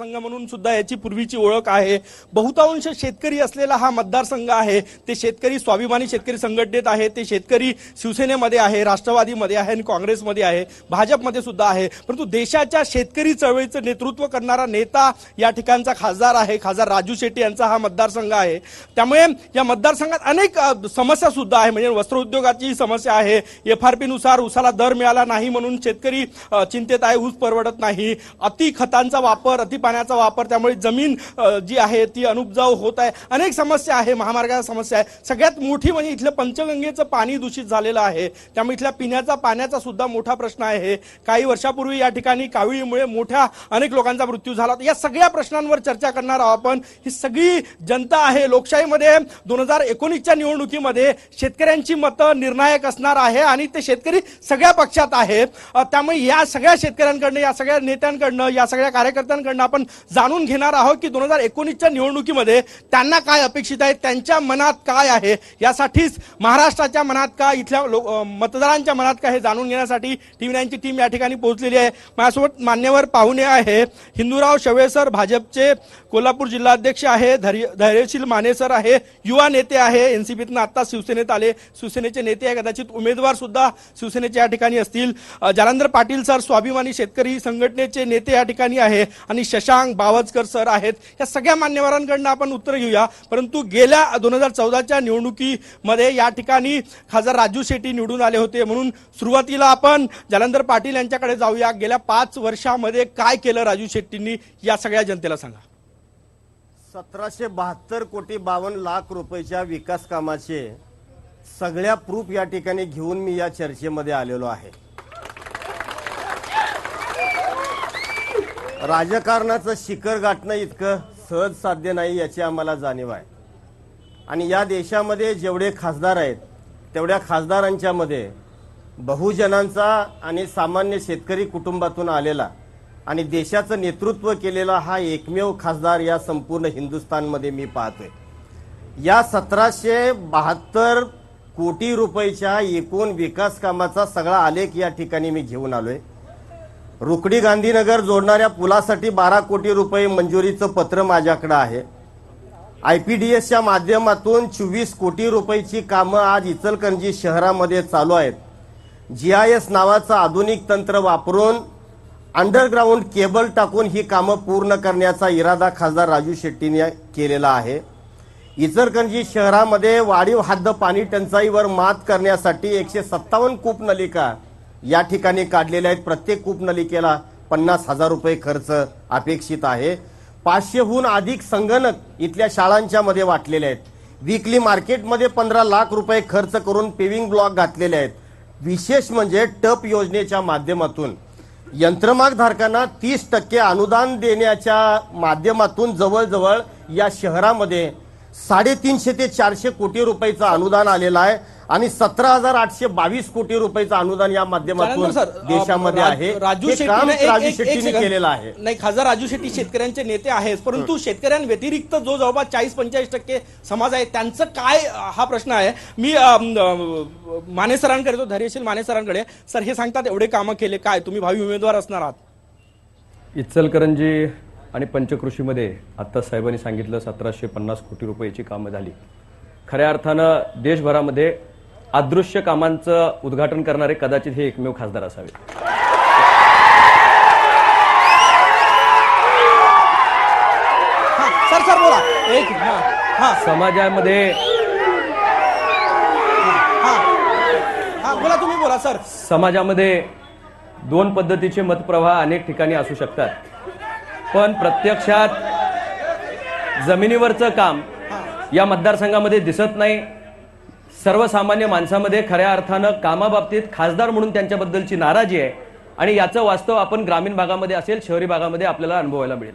मतदारसंघ म्हणून सुद्धा याची पूर्वीची ओळख आहे. बहुतांश शेतकरी असलेला हा मतदारसंघ आहे. ते शेतकरी स्वाभिमानी शेतकरी संघटनेत आहे. ते शेतकरी शिवसेनेमध्ये आहे राष्ट्रवादीमध्ये आहे आणि काँग्रेसमध्ये आहे भाजपमध्ये सुद्धा आहे. परंतु देशाच्या शेतकरी चळवळीचं नेतृत्व करणारा नेता या ठिकाणचा खासदार आहे. खासदार राजू शेट्टी यांचा हा मतदारसंघ आहे. त्यामुळे या मतदारसंघात अनेक समस्या सुद्धा आहे. म्हणजे वस्त्र उद्योगाची समस्या आहे. एफ आर पी नुसार ऊसाला दर मिळाला नाही म्हणून शेतकरी चिंतेत आहे ऊस परवडत नाही. अति खतांचा वापर अति पाण्याचा वापर त्यामुळे जमीन जी आहे ती अनुपजाऊ होत आहे. अनेक समस्या आहे महामार्गाच्या समस्या आहे सगळ्यात मोठी म्हणजे इथलं पंचगंगेचं पाणी दूषित झालेलं आहे. त्यामुळे इथल्या पिण्याचा पाण्याचा सुद्धा मोठा प्रश्न आहे. काही वर्षापूर्वी या ठिकाणी कावीळीमुळे मोठ्या अनेक लोकांचा मृत्यू झाला या सगळ्या प्रश्नांवर चर्चा करणार आहोत आपण. ही सगळी जनता आहे. लोकशाहीमध्ये दोन हजार एकोणीसच्या निवडणुकीमध्ये शेतकऱ्यांची मतं निर्णायक असणार आहे आणि ते शेतकरी सगळ्या पक्षात आहेत त्यामुळे या सगळ्या शेतकऱ्यांकडनं या सगळ्या नेत्यांकडनं या सगळ्या कार्यकर्त्यांकडनं आपण जाणून घेणार आहोत की दोन हजार एकोणीसच्या निवडणुकीमध्ये त्यांना काय अपेक्षित आहे त्यांच्या मनात काय आहे यासाठीच महाराष्ट्राच्या मनात काय इथल्या मतदारांच्या मनात काय हे जाणून घेण्यासाठी टीव्ही नाईनची टीम या ठिकाणी पोहोचलेली आहे. माझ्यासोबत मान्यवर पाहुणे आहे हिंदूराव शवेसर भाजपचे कोल्हापूर जिल्हाध्यक्ष आहे धैर्य धैर्यशील मानेसर आहे युवा नेते आहे एनसीपीतनं आता शिवसेनेत आले शिवसेनेचे नेते आहे कदाचित उमेदवार सुद्धा शिवसेनेचे या ठिकाणी असतील. जालंधर पाटील सर स्वाभिमानी शेतकरी संघटनेचे नेते या ठिकाणी आहे आणि शशांक बावचकर सर आहेत. या सगळ्या मान्यवरांकडनं आपण उत्तर घेऊया. परंतु गेल्या दोन हजार चौदाच्या निवडणुकीमध्ये या ठिकाणी खासदार राजू शेट्टी निवडून आले होते. म्हणून सुरुवातीला आपण जालंधर पाटील यांच्याकडे जाऊया. गेल्या पाच वर्षामध्ये काय केलं राजू शेट्टींनी? या सगळ्या जनतेला सांगा. सतराशे बहात्तर कोटी बावन्न लाख रुपयाच्या विकास कामाचे सगळ्या प्रूफ या ठिकाणी घेऊन मी या चर्चेमध्ये आलेलो आहे. राजकारणाचं शिखर गाठणं इतकं सहज साध्य नाही याची आम्हाला जाणीव आहे. आणि या देशामध्ये जेवढे खासदार आहेत तेवढ्या खासदारांच्यामध्ये बहुजनांचा आणि सामान्य शेतकरी कुटुंबातून आलेला आणि देशाचं नेतृत्व केलेला हा एकमेव खासदार या संपूर्ण हिंदुस्थानमध्ये मी पाहतोय. या सतराशे बहात्तर कोटी रुपयाच्या एकूण विकास कामाचा सगळा आलेख या ठिकाणी मी घेऊन आलोय. रुकडी गांधीनगर जोडणाऱ्या पुलासाठी बारा कोटी रुपये मंजुरीचं पत्र माझ्याकडे आहे. आय पी डी एसच्या माध्यमातून चोवीस कोटी रुपयाची कामं आज इचलकरंजी शहरामध्ये चालू आहेत. जी आय एस नावाचं आधुनिक तंत्र वापरून अंडरग्राऊंड केबल टाकून ही कामं पूर्ण करण्याचा इरादा खासदार राजू शेट्टीने केलेला आहे. इचलकरंजी शहरामध्ये वाढीव हद्द पाणी टंचाईवर मात करण्यासाठी एकशे सत्तावन्न कूप नलिका या ठिकाणी काढलेल्या आहेत. प्रत्येक कूपनलिकेला पन्नास हजार रुपये खर्च अपेक्षित आहे. पाचशेहून अधिक संगणक इथल्या शाळांच्या मध्ये वाटलेले आहेत. विकली मार्केटमध्ये पंधरा लाख रुपये खर्च करून पेविंग ब्लॉक घातलेले आहेत. विशेष म्हणजे टप योजनेच्या माध्यमातून. यंत्रमाग धारकांना तीस टक्के अनुदान देण्याच्या माध्यमातून जवळजवळ या शहरामध्ये साडेतीनशे ते चारशे कोटी रुपयाचं अनुदान आलेलं आहे आणि सतरा हजार आठशे बावीस कोटी रुपयाचं अनुदान या माध्यमातून देशामध्ये राज- आहे. राजू शेट्टीने राजू शेट्टीने. केलेलं आहे. नाही खासदार राजू शेट्टी शेतकऱ्यांचे नेते आहेत परंतु शेतकऱ्यांव्यतिरिक्त जो जवळपास चाळीस पंचेचाळीस टक्के समाज आहे त्यांचं काय हा प्रश्न आहे. मी माने सरांकडे तो धैर्यशील माने सरांकडे सर हे सांगतात एवढे कामं केले काय तुम्ही भावी उमेदवार असणार आहात. इचलकरंजी आणि पंचकृषीमध्ये आत्ता साहेबांनी सांगितलं सतराशे पन्नास कोटी रुपयाची कामं झाली. खऱ्या अर्थानं देशभरामध्ये अदृश्य कामांचं उद्घाटन करणारे कदाचित हे एकमेव खासदार असावे. हा सर सर बोला. एक हा हा. समाजामध्ये हा. हा बोला तुम्ही बोला सर. समाजामध्ये दोन पद्धतीचे मतप्रवाह अनेक ठिकाणी असू शकतात. पण प्रत्यक्षात जमिनीवरचं काम या मतदारसंघामध्ये दिसत नाही. सर्वसामान्य माणसामध्ये खऱ्या अर्थानं कामाबाबतीत खासदार म्हणून त्यांच्याबद्दलची नाराजी आहे आणि याचं वास्तव आपण ग्रामीण भागामध्ये असेल शहरी भागामध्ये आपल्याला अनुभवायला मिळेल.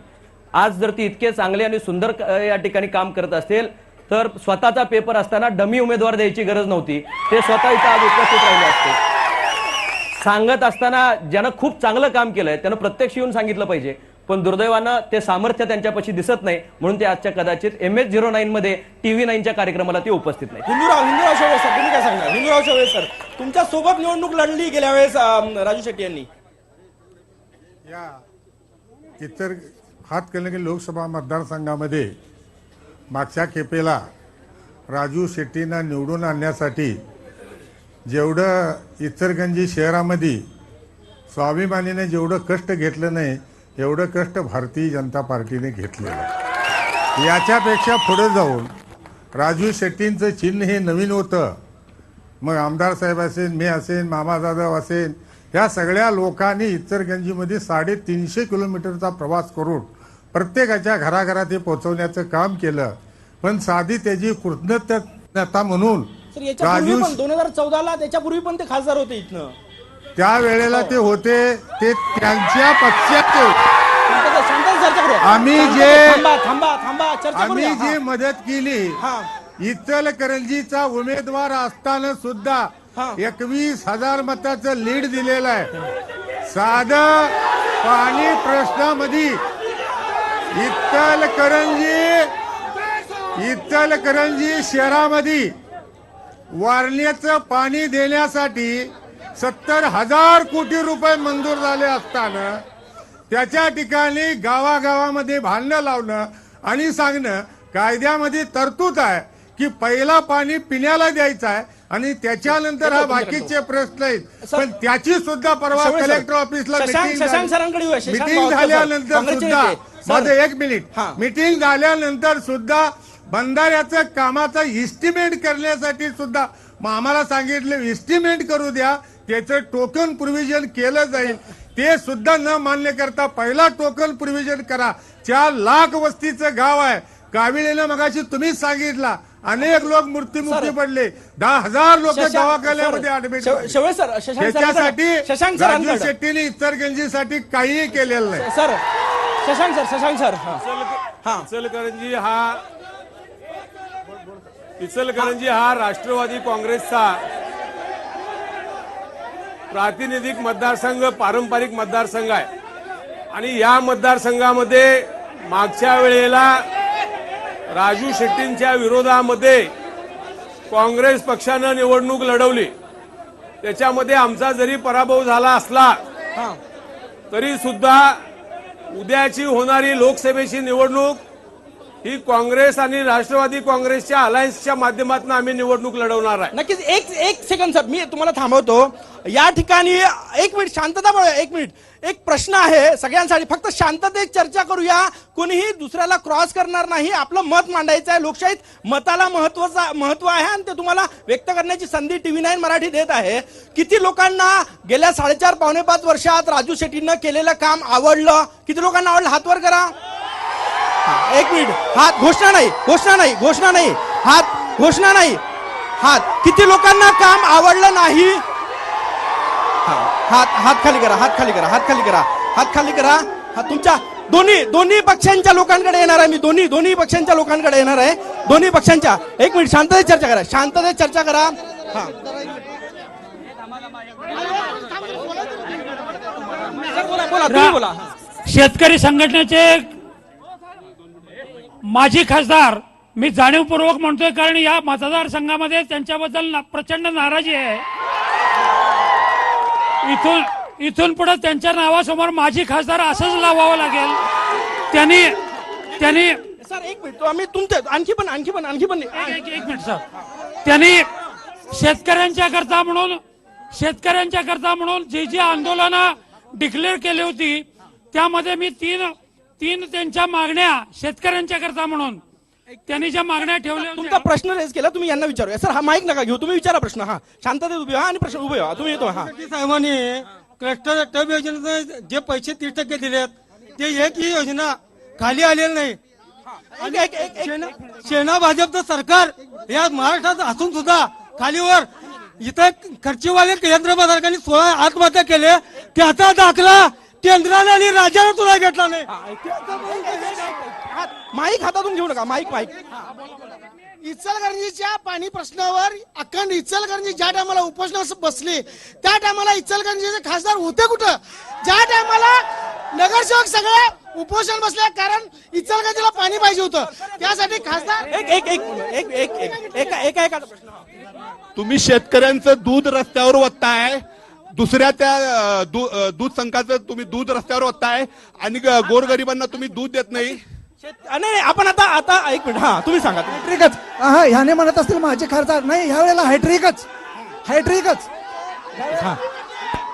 आज जर ती इतके चांगले आणि सुंदर या ठिकाणी काम करत असेल तर स्वतःचा पेपर असताना डमी उमेदवार द्यायची गरज नव्हती. ते स्वतः इथं आज उपस्थित राहिले असते. सांगत असताना ज्यानं खूप चांगलं काम केलंय त्यानं प्रत्यक्ष येऊन सांगितलं पाहिजे. पण दुर्दैवानं ते सामर्थ्य त्यांच्यापाशी दिसत नाही म्हणून ते आजच्या कदाचित एम एच झिरो नाईन मध्ये टीव्ही नाईनच्या कार्यक्रमाला ते उपस्थित नाही हिंदूराव हिंदूराव शेवळे सर तुम्ही काय सांगणार? हिंदूराव शेवळे सर तुमच्यासोबत निवडणूक लढली गेल्या वेळेस राजू शेट्टी यांनी. या इतर हातकणंगले लोकसभा मतदारसंघामध्ये मागच्या खेपेला राजू शेट्टींना निवडून आणण्यासाठी जेवढं इचलकरंजी शहरामध्ये स्वाभिमानीने जेवढं कष्ट घेतलं नाही एवढं कष्ट भारतीय जनता पार्टीने घेतलेलं. आहे याच्यापेक्षा पुढे जाऊन राजू शेट्टींचं चिन्ह हे नवीन होतं. मग आमदार साहेब असेल मी असेल मामा जाधव असेल या सगळ्या लोकांनी इचलकरंजीमध्ये साडेतीनशे किलोमीटरचा प्रवास करून प्रत्येकाच्या घराघरात हे पोहोचवण्याचं काम केलं. पण साधी त्याची कृतज्ञता म्हणून राजू दोन हजार चौदाला त्याच्यापूर्वी पण ते खासदार होते इथनं. त्या वेळेला ते होते ते त्यांच्या पक्षाचे. आम्ही जे- आम्ही. जी. मदत केली. इचलकरंजीचा उमेदवार असताना सुद्धा. एकवीस हजार मताचं लीड दिलेलं आहे साधं पाणी प्रश्नामध्ये इचलकरंजी इचलकरंजी शहरामध्ये वारण्याचं पाणी देण्यासाठी सत्तर हजार कोटी रुपये मंजूर झाले असताना त्याच्या ठिकाणी गावागावामध्ये भांडणं लावणं आणि सांगणं कायद्यामध्ये तरतूद आहे की पहिला पाणी पिण्याला द्यायचं आहे आणि त्याच्यानंतर हा बाकीचे प्रश्न आहेत. पण त्याची सुद्धा परवा कलेक्टर ऑफिसला मिटिंग झाल्यानंतर सुद्धा माझं एक मिनिट. मिटिंग झाल्यानंतर सुद्धा बंधाऱ्याचं कामाचा इस्टिमेट करण्यासाठी सुद्धा आम्हाला सांगितलं इस्टिमेट करू द्या त्याचं टोकन प्रोव्हिजन केलं जाईल. ते सुद्धा न मान्य करता पहिला टोकन प्रोव्हिजन करा. चार लाख वस्तीचं गाव आहे. काविळीनं मगाशी तुम्हीच सांगितला. अनेक लोक मृत्युमुखी. पडले. दहा हजार लोक दवाखान्यामध्ये ऍडमिट त्याच्यासाठी राजू शेट्टीने इचलकरंजीसाठी काहीही केलेलं नाही. Sir Shashank sir Shashank sir Ichalkaranji हा इचलकरंजी हा राष्ट्रवादी काँग्रेसचा प्रातिनिधिक मतदारसंघ पारंपरिक मतदारसंघ आहे. आणि या मतदारसंघामध्ये मागच्या वेळेला राजू शेट्टींच्या विरोधामध्ये काँग्रेस पक्षानं निवडणूक लढवली. त्याच्यामध्ये आमचा जरी पराभव झाला असला तरी सुद्धा उद्याची होणारी लोकसभेची निवडणूक ही काँग्रेस आणि राष्ट्रवादी काँग्रेसच्या अलायन्सच्या माध्यमातून आम्ही निवडणूक लढवणार आहे. नक्कीच एक एक सेकंड सर मी तुम्हाला थांबवतो. या ठिकाणी एक मिनिट शांतता बघा एक मिनिट. एक प्रश्न आहे सगळ्यांसाठी. फक्त शांततेत चर्चा करूया. कोणीही दुसऱ्याला क्रॉस करणार नाही. आपलं मत मांडायचं आहे. लोकशाहीत मताला महत्त्वाचा महत्त्व आहे आणि ते तुम्हाला व्यक्त करण्याची संधी टीव्ही नाईन मराठी देत आहे. किती लोकांना गेल्या साडेचार पावणे पाच वर्षात राजू शेट्टीनं केलेलं काम आवडलं? किती लोकांना आवडलं? हातवर करा. एक मिनिट. हात घोषणा नाही घोषणा नाही घोषणा नाही. हात घोषणा नाही. हात. किती लोकांना काम आवडलं नाही? हा, हात हात खाली करा हात खाली करा हात खाली करा हात खाली करा. हा तुमच्या दोन्ही दोन्ही पक्षांच्या लोकांकडे येणार आहे मी. दोन्ही दोन्ही पक्षांच्या लोकांकडे येणार आहे. दोन्ही पक्षांच्या. एक मिनिट शांततेत चर्चा करा शांततेत चर्चा करा. हा. बोला बोला. शेतकरी संघटनेचे माजी खासदार मी जाणीवपूर्वक म्हणतोय कारण या मतदारसंघामध्ये त्यांच्याबद्दल ना- प्रचंड नाराजी आहे. इथून इथून पुढे त्यांच्या नावासमोर माजी खासदार असंच लावावं लागेल. त्यांनी त्यांनी सर एक मिनिट आम्ही तुमचे आणखी पण आणखी पण आणखी पण एक मिनिट सर. त्यांनी शेतकऱ्यांच्या करता म्हणून शेतकऱ्यांच्या करता म्हणून जे जे आंदोलनं डिक्लेअर केली होती त्यामध्ये मी तीन तीन त्यांच्या मागण्या शेतकऱ्यांच्या करता म्हणून. त्यांनी ज्या मागण्या ठेवल्या तुमचा प्रश्न रेस केला तुम्ही यांना विचारूया. सर हा माईक नका घेऊ तुम्ही विचारा प्रश्न हा. शांततेत उभे व्हा आणि प्रश्न उभे व्हा. तुम्ही येतो हा. साहेबांनी क्लस्टर टब योजनेचे जे पैसे तीस टक्के दिलेत ते एकही योजना खाली आलेली नाही. एक- एक- एक- एक- सेना सेना भाजपचं सरकार या महाराष्ट्रात असून सुद्धा खालीवर इथं खर्चीवाले केंद्र पदार्थांनी सोळा आत्महत्या केले त्याचा दाखला केंद्राने आणि राज्याने तुला घेतला नाही. माईक हातातून घेऊ नका माईक माईक. इचलकरंजीच्या पाणी प्रश्नावर अखंड इचलकरंजी ज्या टायमाला उपोषणास बसले त्या टायमाला इचलकरंजीचे खासदार होते कुठं? ज्या टायमाला नगरसेवक सगळे उपोषण बसले कारण इचलकरंजीला पाणी पाहिजे होतं. त्यासाठी खासदार एक एक एक एक एक एक एका एका एका प्रश्न. तुम्ही शेतकऱ्यांचं दूध रस्त्यावर वताय दुसऱ्या त्या दूध संघाचं तुम्ही दूध रस्त्यावर ओतताय आणि गोरगरिबांना तुम्ही दूध देत नाही. शेत- नाही नाही, आपण आता आता एक मिनिट हा तुम्ही सांगा हॅट्रिकच हा ह्याने म्हणत असतील माझे खासदार नाही ह्या वेळेला हॅट्रिकच हॅट्रिकच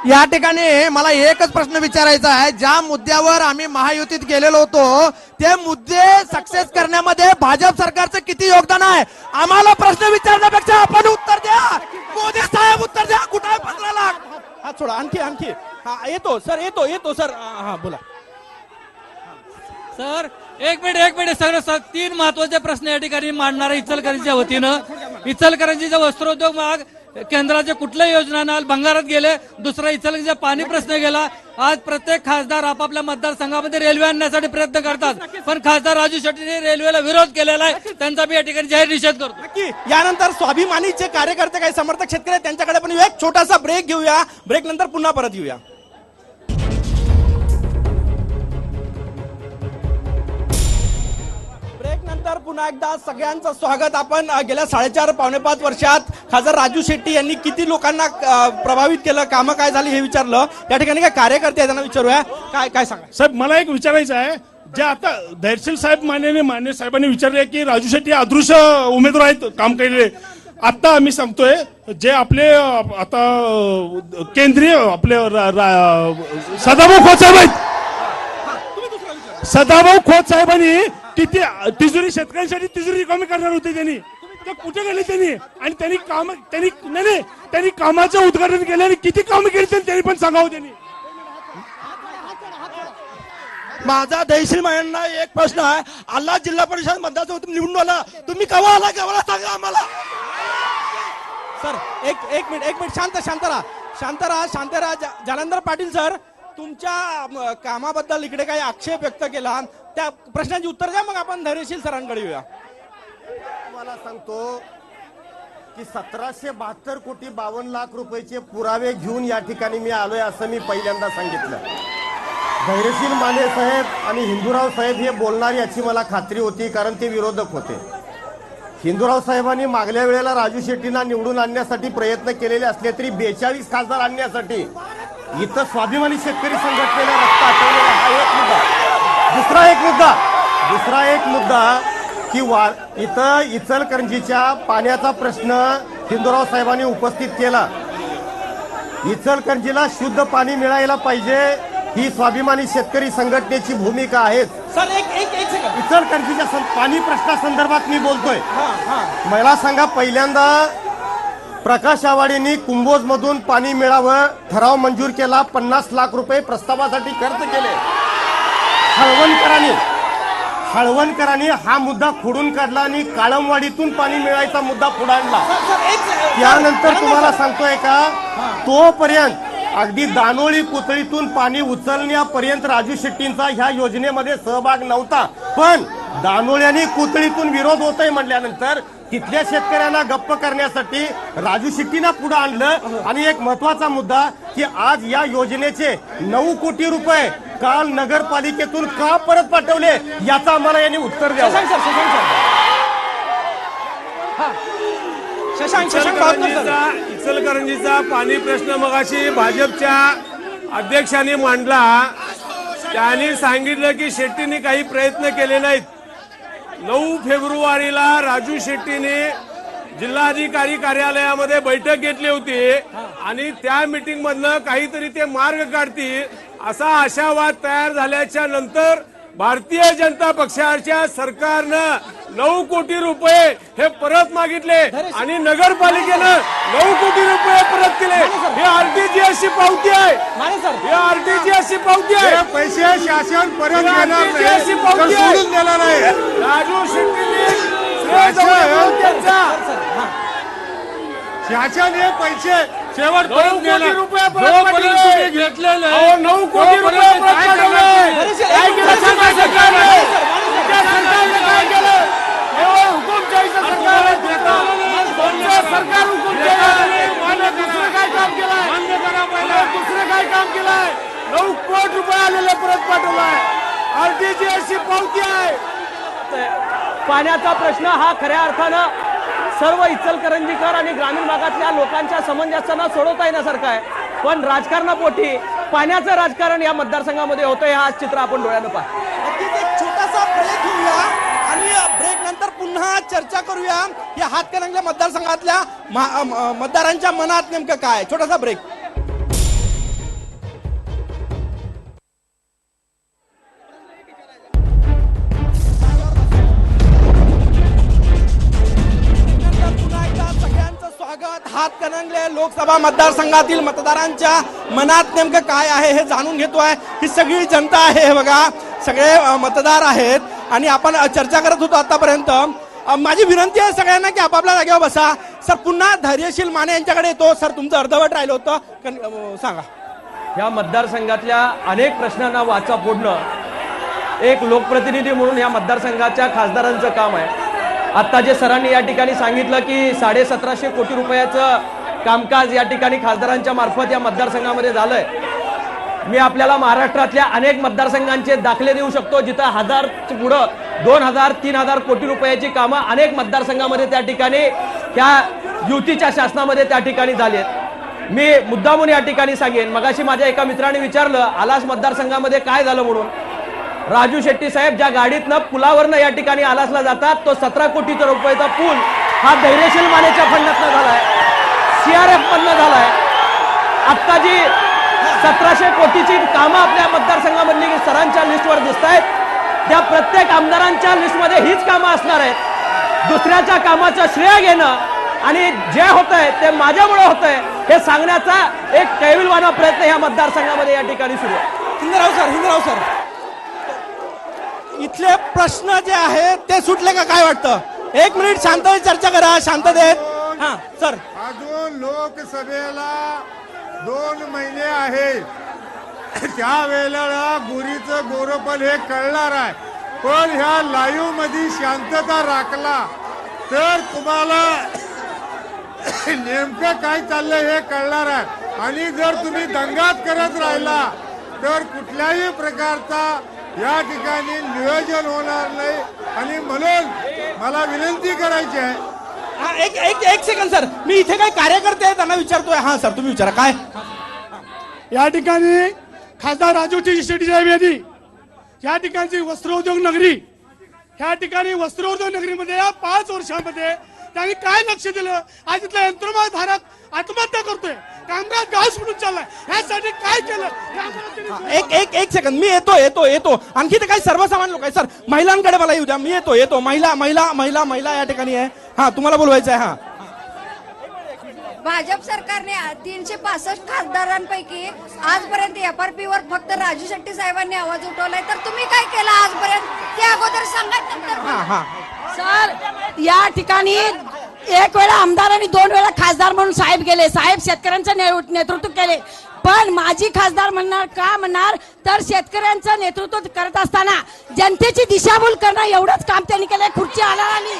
या ठिकाणी मला एकच प्रश्न विचारायचा आहे. ज्या मुद्द्यावर आम्ही महायुतीत गेलेलो होतो ते मुद्दे सक्सेस करण्यामध्ये भाजप सरकारचं किती योगदान आहे? आम्हाला प्रश्न विचारण्यापेक्षा आपण उत्तर द्या. मोदी साहेब उत्तर द्या. कुठे आहे पंधरा लाख हा सोडा. आणखी आणखी. हा येतो. सर येतो येतो सर. हा बोला. सर एक मिनिट एक मिनिट. सर तीन महत्त्वाचे प्रश्न या ठिकाणी मांडणार इचलकरंजीच्या वतीनं. इचलकरंजीचा वस्त्रोद्योग भाग केंद्राचे कुठल्या योजना नाही भंगारात गेले दुसरा इचलकरंजीचा पाणी प्रश्न गेला. आज प्रत्येक खासदार आपापल्या मतदारसंघामध्ये रेल्वे आणण्यासाठी प्रयत्न करतात. पण खासदार राजू शेट्टीने रेल्वेला विरोध केलेला आहे. त्यांचा मी या ठिकाणी जाहीर निषेध करतो. यानंतर स्वाभिमानीचे कार्यकर्ते काही समर्थक शेतकरी त्यांच्याकडे पण एक छोटासा ब्रेक घेऊया. ब्रेक नंतर पुन्हा परत येऊया. नंतर पुन्हा एकदा सगळ्यांचं स्वागत. आपण गेल्या साडेचार पावणे पाच वर्षात खासदार राजू शेट्टी यांनी किती लोकांना प्रभावित केलं कामं काय झाली हे विचारलं. या ठिकाणी काय कार्यकर्ते त्यांना विचारूया. काय काय सांगा साहेब मला एक विचारायचं आहे. जे आता धैर्यशील साहेब मान्याने मान्य साहेबांनी विचारले की राजू शेट्टी अदृश्य उमेदवार आहेत काम केलेले. आता आम्ही सांगतोय जे आपले आता केंद्रीय आपले सदाभाऊ खोत साहेब आहेत. सदाभाऊ खोत साहेबांनी किती तिजोरी शेतकऱ्यांसाठी तिजोरी रिकामी करणार होती त्यांनी. तर कुठे गेले त्यांनी? आणि त्यांनी काम त्यांनी नाही त्यांनी कामाचं उद्घाटन केलं आणि किती कामं केली त्यांनी पण सांगावं त्यांनी. माझा दहीशील यांना एक प्रश्न आहे. आल्ला जिल्हा परिषद मतदारसंघ निवडून आला. तुम्ही केव्हा आला? केव्हा सांगा आम्हाला? सर एक एक मिनिट एक मिनिट. शांत शांत राहा. शांत राहा. शांत राहा. जालंधर पाटील सर तुमच्या कामाबद्दल इकडे काही आक्षेप व्यक्त केला. त्या प्रश्नाची उत्तर द्या मग आपण धैर्यशील सरांकडे येऊया. तुम्हाला सांगतो की सतराशे बहात्तर कोटी बावन्न लाख रुपयाचे पुरावे घेऊन या ठिकाणी मी आलोय असं मी पहिल्यांदा सांगितलं. धैर्यशील माने साहेब आणि हिंदूराव साहेब हे बोलणार याची मला खात्री होती कारण ते विरोधक होते. हिंदूराव साहेबांनी मागल्या वेळेला राजू शेट्टींना निवडून आणण्यासाठी प्रयत्न केलेले असले तरी बेचाळीस खासदार आणण्यासाठी इथं स्वाभिमानी शेतकरी संघटनेला रक्त आटवलेला हा एक मुद्दा. दुसरा एक मुद्दा. दुसरा एक मुद्दा की वा इथं इचलकरंजीच्या पाण्याचा प्रश्न हिंदूराव साहेबांनी उपस्थित केला. इचलकरंजीला शुद्ध पाणी मिळायला पाहिजे ही स्वाभिमानी शेतकरी संघटनेची भूमिका आहे इचलकरंजीच्या पाणी प्रश्नासंदर्भात मी बोलतोय. मला सांगा पहिल्यांदा प्रकाश आवाडेंनी कुंभोज मधून पाणी मिळावं. ठराव मंजूर केला. पन्नास लाख रुपये प्रस्तावासाठी खर्च केले. हळवणकरांनी हळवणकरांनी हा मुद्दा खोडून काढला आणि काळमवाडीतून पाणी मिळायचा मुद्दा पुढे आणला. त्यानंतर सर, तुम्हाला सांगतोय का? तोपर्यंत अगदी दानोळी पुतळीतून पाणी उचलण्यापर्यंत राजू शेट्टींचा ह्या योजनेमध्ये सहभाग नव्हता. पण दानोळी आणि पुतळीतून विरोध होतोय म्हटल्यानंतर तिथल्या शेतकऱ्यांना गप्प करण्यासाठी राजू शेट्टींना पुढे आणलं. आणि एक महत्त्वाचा मुद्दा की आज या योजनेचे नऊ कोटी रुपये काल नगरपालिकेतून का परत पाठवले याचं आम्हाला यांनी उत्तर द्यावं. हा. इचलकरंजीचा पाणी प्रश्न मगाशी भाजपच्या अध्यक्षांनी मांडला. त्यांनी सांगितलं की शेट्टींनी काही प्रयत्न केले नाहीत. नऊ फेब्रुवारीला राजू शेट्टीने जिल्हाधिकारी कार्यालयामध्ये बैठक घेतली होती आणि त्या मीटिंग मधनं काहीतरी ते मार्ग काढतील असा आशावाद तयार झाल्याच्यानंतर भारतीय जनता पक्षाच्या सरकारनं नऊ कोटी रुपये हे परत मागितले आणि नगरपालिकेनं नऊ कोटी रुपये परत केले. हे आरटीजीएस ची पावती आहे. हे आरटीजीएस ची पावती आहे. पैसे शासन परत पावती आहे. हे पैसे शेवट नऊ परत कोटी देणार रुपये परत जोपर्यंत. तुम्ही घेतलेलं नऊ कोटी रुपये काय नऊ कोटी रुपये आलेले परत पाठवलाय. आरटीजीएस ची पावती आहे. पाण्याचा प्रश्न हा खऱ्या अर्थानं सर्व इचलकरंजीकर आणि ग्रामीण भागातल्या लोकांच्या समंजस्यानं सोडवता येण्यासारखं आहे. पण राजकारणापोटी पाण्याचं राजकारण या मतदारसंघामध्ये होतंय हा चित्र आपण डोळ्यानं पाहतो. एक छोटासा ब्रेक घेऊया आणि ब्रेक नंतर पुन्हा चर्चा करूया. या हातकणंगल्या मतदारसंघातल्या मतदारांच्या मनात नेमकं काय छोटासा ब्रेक लोकसभा मतदारसंघातील मतदारांच्या मनात नेमकं काय आहे हे जाणून घेतो आहे. ही सगळी जनता आहे हे बघा. सगळे मतदार आहेत. आणि आपण चर्चा करत होतो आतापर्यंत. माझी विनंती आहे सगळ्यांना की आपापल्या जागेवर बसा. सर पुन्हा धैर्यशील माने यांच्याकडे येतो. सर तुमचं अर्धवट राहिलं होतं. सांगा. या मतदारसंघातल्या अनेक प्रश्नांना वाचा फोडणं एक लोकप्रतिनिधी म्हणून या मतदारसंघाच्या खासदारांचं काम आहे. आत्ता जे सरांनी या ठिकाणी सांगितलं की साडे सतराशे कोटी रुपयाचं कामकाज या ठिकाणी खासदारांच्या मार्फत या मतदारसंघामध्ये झालंय. मी आपल्याला महाराष्ट्रातल्या अनेक मतदारसंघांचे दाखले देऊ शकतो जिथं हजार पुढं दोन हजार तीन हजार कोटी रुपयाची कामं अनेक मतदारसंघामध्ये त्या ठिकाणी त्या युतीच्या शासनामध्ये त्या ठिकाणी झाली आहेत. मी मुद्दामून या ठिकाणी सांगेन मगाशी माझ्या एका मित्राने विचारलं आलास मतदारसंघामध्ये काय झालं म्हणून? राजू शेट्टी साहेब ज्या गाडीतनं पुलावरनं या ठिकाणी आलासला जातात तो सतरा कोटीचा रुपयाचा पूल हा धैर्यशील मानेच्या फंडातनं झालाय. सीआरएफ मधनं झालाय. आत्ता जी सतराशे कोटीची कामं आपल्या मतदारसंघामधली सरांच्या लिस्टवर दिसत आहेत त्या प्रत्येक आमदारांच्या लिस्टमध्ये हीच कामं असणार आहेत. दुसऱ्याच्या कामाचं श्रेय घेणं आणि जे होत आहे ते माझ्यामुळे होत आहे हे सांगण्याचा एक कैविलवाना प्रयत्न या मतदारसंघामध्ये या ठिकाणी सुरू आहे. Hindrao sir Hindrao sir. इथले प्रश्न जे आहेत ते सुटले का? काय वाटतं? एक मिनिट शांततेत चर्चा करा शांततेत. हा सर. अजून लोकसभेला दोन महिने आहे त्या वेळेला गुरीचं गोरोपण हे कळणार आहे. पण ह्या लाईव्हमध्ये शांतता राखला. तर तुम्हाला नेमकं काय चाललंय हे कळणार आहे. आणि जर तुम्ही दंगात करत राहिला तर कुठल्याही प्रकारचा या ठिकाणी नियोजन होणार नाही. आणि म्हणून मला विनंती करायची आहे हा, एक एक एक सेकंड सर मी इथे काही कार्यकर्ते आहेत त्यांना विचारतोय. हा सर तुम्ही विचारा. काय? या ठिकाणी खासदार राजू शेट्टी साहेब यांनी या ठिकाणची वस्त्रोद्योग नगरी. ह्या ठिकाणी वस्त्रोद्योग नगरीमध्ये या पाच वर्षामध्ये त्यांनी काय लक्ष दिलं? आज इथला यंत्रमाग धारक आत्महत्या करतोय. कामगार गाव सोडून चाललाय. ह्यासाठी काय केलं? एक एक एक सेकंद मी येतो येतो येतो. आणखी ते काही सर्वसामान्य लोक आहेत. सर महिलांकडे मला येऊ द्या. मी येतो येतो. महिला महिला महिला महिला या ठिकाणी आहे. हा तुम्हाला बोलवायचं आहे हा. भाजप सरकारने तीनशे पासष्ट खासदारांपैकी आजपर्यंत एफआरपी वर फक्त राजू शेट्टी साहेबांनी आवाज उठवलाय. तर तुम्ही काय केलं आजपर्यंत? ते अगोदर सांगा नंतर. हा हा. सर या ठिकाणी एक वेळा आमदार आणि दोन वेळा खासदार म्हणून साहेब गेले. साहेब शेतकऱ्यांचं ने- नेतृत्व केले. पण माजी खासदार म्हणणार का म्हणणार? तर शेतकऱ्यांचं नेतृत्व करत असताना जनतेची दिशाभूल करणं एवढंच काम त्यांनी केलंय. खुर्ची आला आली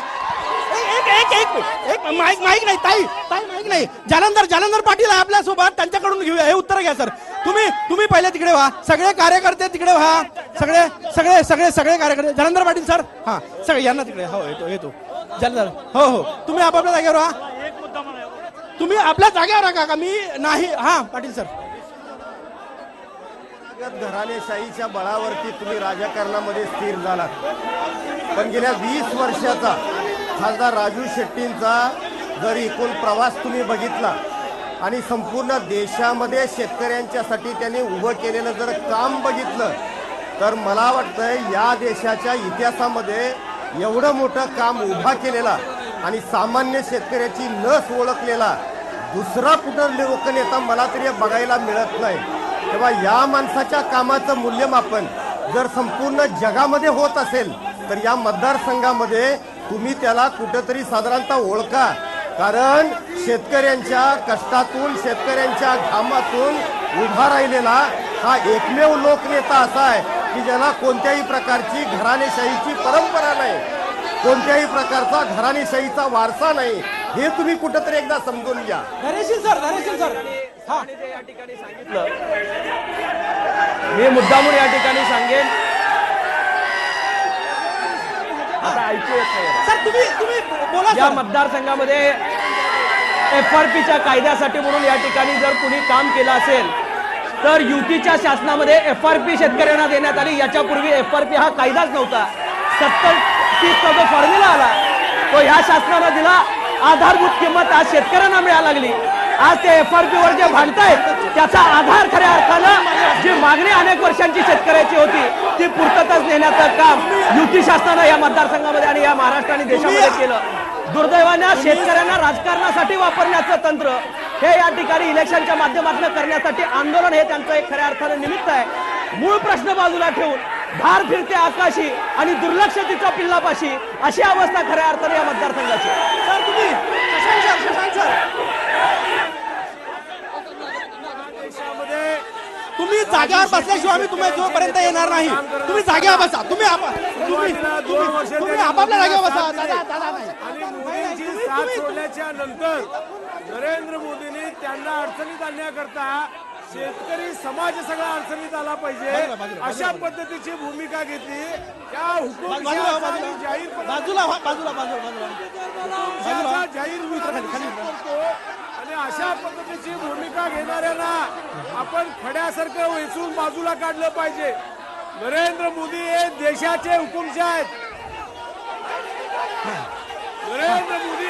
एक एक एक एक माईक माईक नाही ताई ताई माईक नाही जालंधर जालंधर पाटील आहे आपल्यासोबत त्यांच्याकडून घेऊया हे उत्तर घ्या सर तुम्ही तुम्ही पहिले तिकडे व्हा सगळे कार्यकर्ते तिकडे व्हा सगळे सगळे सगळे सगळे कार्यकर्ते जालंधर पाटील सर हा सगळे यांना तिकडे हो येतो येतो जालंधर हो हो तुम्ही आपापल्या जागेवर व्हा तुम्ही आपल्या जागेवर राहा का मी नाही हा पाटील सर घराणेशाहीच्या बळावरती तुम्ही राजकारणामध्ये स्थिर झालात पण गेल्या वीस वर्षाचा खासदार राजू शेट्टींचा जर एकूण प्रवास तुम्ही बघितला आणि संपूर्ण देशामध्ये शेतकऱ्यांच्यासाठी त्यांनी उभं केलेलं जर काम बघितलं तर मला वाटतं या देशाच्या इतिहासामध्ये एवढं मोठं काम उभा केलेला आणि सामान्य शेतकऱ्याची नस ओळखलेला दुसरा कुठं लोकनेता मला तरी बघायला मिळत नाही. तेव्हा या माणसाच्या कामाचं मूल्यमापन जर संपूर्ण जगामध्ये होत असेल तर या मतदारसंघामध्ये तुम्ही त्याला कुठंतरी साधारणतः ओळखा. कारण शेतकऱ्यांच्या कष्टातून शेतकऱ्यांच्या घामातून उभा राहिलेला हा एकमेव लोकनेता असा आहे की ज्याला कोणत्याही प्रकारची घराणेशाहीची परंपरा नाही. कोणत्याही प्रकारचा घराणेशाहीचा वारसा नाही. हे तुम्ही कुठंतरी एकदा समजून घ्या. Dhairyasheel sir Dhairyasheel sir. हा. या ठिकाणी सांगितलं मी मुद्दामून या ठिकाणी सांगेन. आता ऐकू येत नाही सर तुम्ही तुम्ही बोला या सर. मतदारसंघामध्ये एफ आर पीच्या कायद्यासाठी म्हणून या ठिकाणी जर कुणी काम केलं असेल तर युतीच्या शासनामध्ये एफ आर पी शेतकऱ्यांना देण्यात आली. याच्यापूर्वी एफ आर पी हा कायदाच नव्हता. सत्तर तीसचा जो फॉर्म्युला आला. तो ह्या शासनानं दिला. आधारभूत किंमत आज शेतकऱ्यांना मिळायला लागली. आज ते एफ आर पी वर जे भांडतायत त्याचा आधार खऱ्या अर्थानं जी मागणी अनेक वर्षांची शेतकऱ्याची होती ती पूर्तताच नेण्याचं काम युती शासनानं या मतदारसंघामध्ये आणि या महाराष्ट्र आणि देशामध्ये केलं. दुर्दैवानं शेतकऱ्यांना राजकारणासाठी वापरण्याचं तंत्र हे या ठिकाणी इलेक्शनच्या माध्यमातून करण्यासाठी आंदोलन हे त्यांचं एक खऱ्या अर्थानं निमित्त आहे. मूळ प्रश्न बाजूला ठेवून धार फिरते आकाशी आणि दुर्लक्ष तिचा पिल्लापाशी अशी अवस्था खऱ्या अर्थाने या मतदारसंघाची सर तुम्ही शशांक सर शशांक सर तुम्ही जागेवर बसल्याशिवाय आम्ही तुम्ही जोपर्यंत येणार नाही. तुम्ही जागेवर बसा. तुम्ही तुम्ही आपापल्या जागेवर बसा. साथ सोडल्याच्या नंतर नरेंद्र मोदींनी त्यांना अडचणीत आणण्याकरता शेतकरी समाज सगळा अडचणीत आला पाहिजे. अशा पद्धतीची भूमिका घेतली. त्या जाहीर बाजूला जाहीर आणि अशा पद्धतीची भूमिका घेणाऱ्यांना आपण खड्यासारखं वेचून बाजूला काढलं पाहिजे. नरेंद्र मोदी हे देशाचे हुकुमशाह आहेत. नरेंद्र मोदी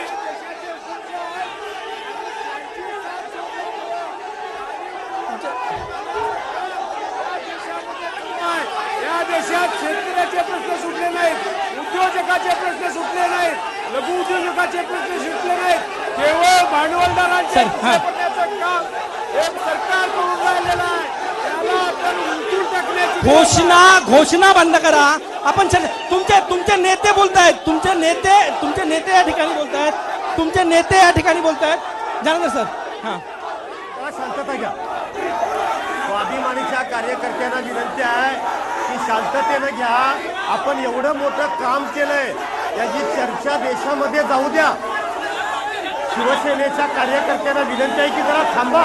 या देशात शेतकऱ्याचे प्रश्न सुटले नाहीत. उद्योजकाचे प्रश्न सुटले नाहीत. लघु उद्योजकाचे प्रश्न सुटले नाहीत. केवळ भांडवलदारांचे प्रश्न पडण्याचं काम सरकार करून राहिलेलं आहे. त्याला आपण उलटून टाकण्याची घोषणा घोषणा बंद करा. आपण चल- तुमचे तुमचे नेते बोलतायत. तुमचे नेते तुमचे नेते या ठिकाणी बोलतायत. तुमचे नेते या ठिकाणी बोलतायत. जाणार सर हां. शांतता घ्या. स्वाभिमानीच्या कार्यकर्त्यांना विनंती आहे की शांततेनं घ्या. आपण एवढं मोठं काम केलंय. त्याची चर्चा देशामध्ये जाऊ द्या. शिवसेनेच्या कार्यकर्त्यांना विनंती आहे की जरा थांबा.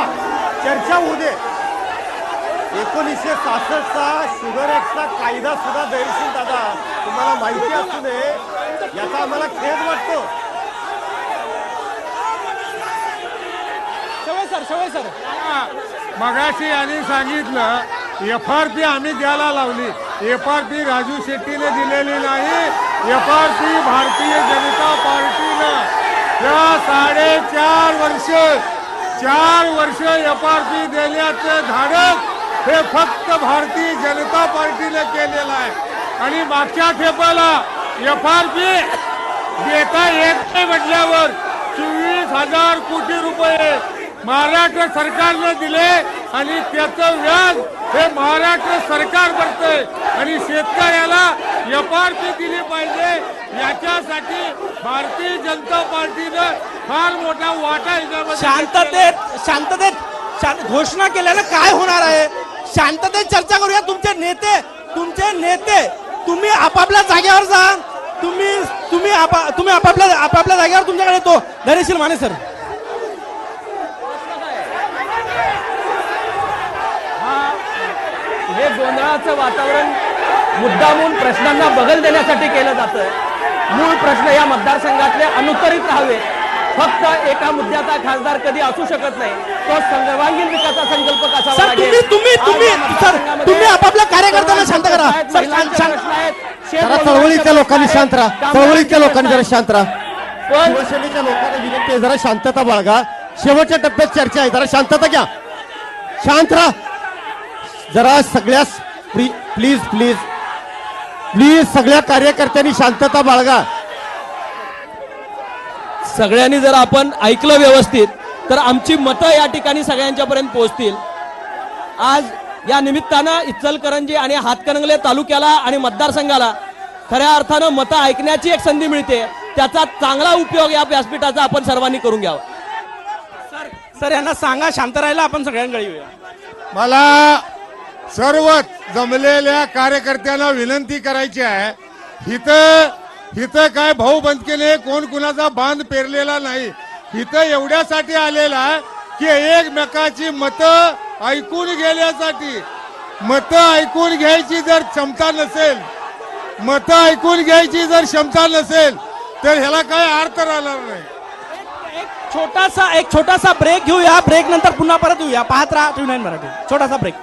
चर्चा होऊ दे. एकोणीसशे सहासष्टचा शुगर ऍक्टचा कायदा सुद्धा धैर्यशील दादा. तुम्हाला माहिती असू नये याचा आम्हाला खेद वाटतो. Sir Shewale sir. मगाशी यांनी सांगितलं एफ आर पी आम्ही द्यायला लावली. एफ आर पी राजू शेट्टीने दिलेली नाही. F R P Bharatiya Janata पार्टीनं. या साडेचार वर्ष चार वर्ष एफ आर पी देण्याचं धाडस हे फक्त भारतीय जनता पार्टीने केलेलं आहे. आणि मागच्या ठेपाला एफ आर पी देता येत नाही म्हटल्यावर चोवीस हजार कोटी रुपये महाराष्ट्र सरकारनं दिले आणि त्याचं व्याज हे महाराष्ट्र सरकार भरतंय आणि शेतकऱ्याला पी दिली पाहिजे. याच्यासाठी भारतीय जनता पार्टीनं फार मोठा वाटा शांततेत शांततेत शांत घोषणा केल्यानं काय होणार आहे? शांततेत चर्चा करूया. तुमचे नेते तुमचे नेते तुम्ही आपापल्या जागेवर जा. तुम्ही तुम्ही आपा- तुम्ही आपापल्या आपापल्या जागेवर तुमच्याकडे येतो. धैर्यशील माने सर. हे गोंधळाचं वातावरण मुद्दामून प्रश्नांना बगल देण्यासाठी केलं जातं मूळ प्रश्न या मतदारसंघातले अनुत्तरित राहावे. फक्त एका मुद्द्याचा खासदार कधी असू शकत नाही. तो सर्वांगीण विकासाचा संकल्प कसा तुम्ही तुम्ही तुम्ही सर तुम्ही आपापल्या कार्यकर्त्यांना शांत करा. सर शांत शांत जरा चळवळीच्या लोकांनी शांत राहा. चळवळीच्या लोकांनी जरा शांत राहा. शिवसेनेच्या लोकांना विनंती आहे जरा शांतता बाळगा. शेवटच्या टप्प्यात चर्चा आहे जरा शांतता घ्या. शांत राहा. जरा सगळ्या प्लीज प्लीज प्लीज सगळ्या कार्यकर्त्यांनी शांतता बाळगा. सगळ्यांनी जर आपण ऐकलं व्यवस्थित तर आमची मतं या ठिकाणी सगळ्यांच्या पर्यंत पोहोचतील. आज या निमित्तानं इचलकरंजी आणि हातकणंगले तालुक्याला आणि मतदारसंघाला खऱ्या अर्थानं मतं ऐकण्याची एक संधी मिळते. त्याचा चांगला उपयोग या व्यासपीठाचा आपण सर्वांनी करून घ्यावा. सर सर यांना सांगा शांत राहायला आपण सगळ्यांकडे येऊया मला सर्व जमलेल्या कार्यकर्त्यांना विनंती करायची आहे. इथं इथं काय भाऊ बंदकेने कोण कुणाचा बांध पेरलेला नाही. इथं एवढ्यासाठी आलेला की एकमेकाची मतं ऐकून घेण्यासाठी. मतं ऐकून घ्यायची जर क्षमता नसेल मतं ऐकून घ्यायची जर क्षमता नसेल तर ह्याला काय अर्थ राहणार नाही. छोटासा एक छोटासा ब्रेक घेऊया. ब्रेक नंतर पुन्हा परत येऊया. पाहत राहा ट्यू नाईन मराठी. छोटासा ब्रेक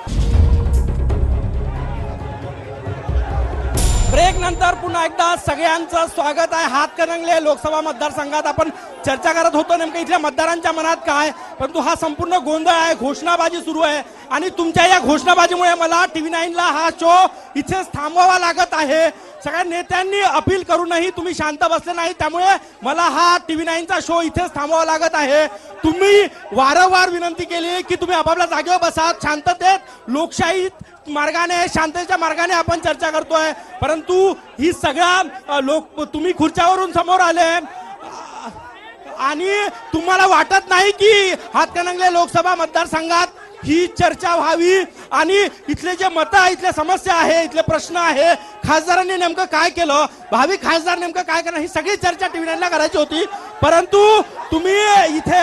नंतर पुन्हा एकदा सगळ्यांचं स्वागत आहे. हातकणंगले लोकसभा मतदारसंघात आपण चर्चा करत होतो नेमकं इथल्या मतदारांच्या मनात काय परंतु हा संपूर्ण गोंधळ आहे घोषणाबाजी सुरू आहे. आणि तुमच्या या घोषणाबाजीमुळे मला टीव्ही नाईनला हा शो इथेच थांबवावा लागत आहे. सगळ्या नेत्यांनी अपील करूनही तुम्ही शांत बसले नाही त्यामुळे मला हा टीव्ही नाईनचा शो इथेच थांबवावा लागत आहे. तुम्ही वारंवार विनंती केली की तुम्ही आपापल्या जागेवर बसा शांततेत लोकशाहीत मार्गाने शांततेच्या मार्गाने आपण चर्चा करतोय. परंतु ही सगळ्या लोक तुम्ही खुर्च्यावरून समोर आले. आणि तुम्हाला वाटत नाही की हातकणंगले लोकसभा मतदारसंघात ही चर्चा व्हावी? आणि इथले जे मतं आहे इथल्या समस्या आहे इथले प्रश्न आहे खासदारांनी नेमकं काय केलं? भावी खासदार नेमकं काय करणार? ही सगळी चर्चा टीव्ही नाईनला करायची होती. परंतु तुम्ही इथे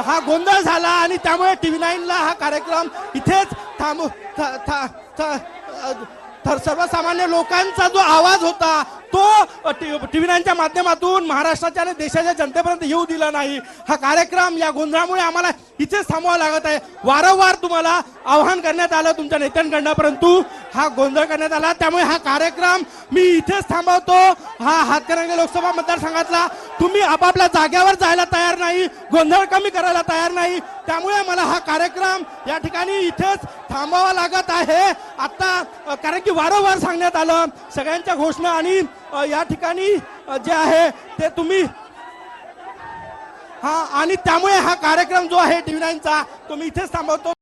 हा गोंधळ झाला आणि त्यामुळे टीव्ही नाईनला हा कार्यक्रम इथेच थांब था, था, था तर सर्वसामान्य लोकांचा जो आवाज होता तो टीव्ही नाईनच्या माध्यमातून महाराष्ट्राच्या आणि देशाच्या जनतेपर्यंत येऊ दिला नाही. हा कार्यक्रम या गोंधळामुळे आम्हाला इथेच थांबवावा लागत आहे. वारंवार तुम्हाला आवाहन करण्यात आलं तुमच्या नेत्यांकडनं परंतु हा गोंधळ करण्यात आला. त्यामुळे हा कार्यक्रम मी इथेच थांबवतो. हा हातकरंगे लोकसभा मतदारसंघातला. तुम्ही आपापल्या जाग्यावर जायला तयार नाही. गोंधळ कमी करायला तयार नाही. त्यामुळे मला हा कार्यक्रम या ठिकाणी इथेच थांबावा लागत आहे. आता कारण की वारंवार सांगण्यात आलं सगळ्यांच्या घोषणा आणि या ठिकाणी जे आहे ते तुम्ही हा आणि त्यामुळे हा कार्यक्रम जो आहे टीव्ही नाईनचा तो मी इथेच थांबवतो.